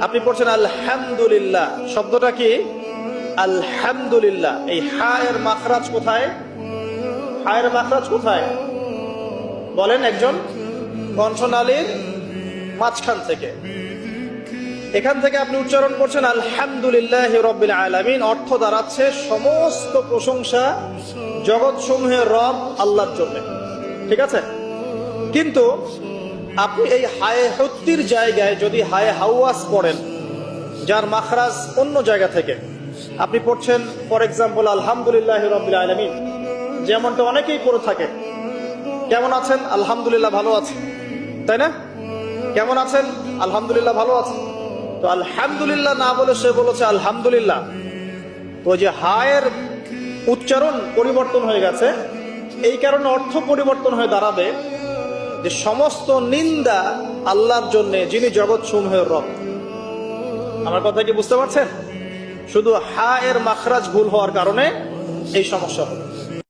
আপনি পড়ছেন আলহামদুলিল্লাহ। শব্দটা কি? আলহামদুলিল্লাহ। এই হায়ের মাখরাজ কোথায়? হায়ের মাখরাজ কোথায়? বলেন একজন কণ্ঠনালীর মাঝখান থেকে। এখান থেকে আপনি উচ্চারণ করছেন আলহামদুলিল্লাহ রব্বিল আলামিন। অর্থ দাঁড়াচ্ছে সমস্ত প্রশংসা জগৎ সমূহের রব আল্লাহর জন্য। ঠিক আছে? কিন্তু আপনি এই হায়ে হত্তির জায়গায় যদি হায়ে হাওয়াস পড়েন, যার মাখরাজ অন্য জায়গা থেকে, আপনি পড়ছেন, ফর এক্সাম্পল, আলহামদুলিল্লাহ রব্বিল আলামিন, যেমনটা অনেকেই করে থাকে। কেমন আছেন? আলহামদুলিল্লাহ ভালো আছে। তাই না? কেমন আছেন? আলহামদুলিল্লাহ ভালো আছে। তো আলহামদুলিল্লাহ না বলে সে বলেছে আলহামদুলিল্লাহ। তো যে হায়ের উচ্চারণ পরিবর্তন হয়ে গেছে, এই কারণে অর্থ পরিবর্তন হয়ে দাঁড়াবে। যে সমস্ত নিন্দা আল্লাহর জন্য, যিনি জগৎ সমূহের রব। আমার কথা কি বুঝতে পারছেন? শুধু হা এর মাখরাজ ভুল হওয়ার কারণে এই সমস্যা হবে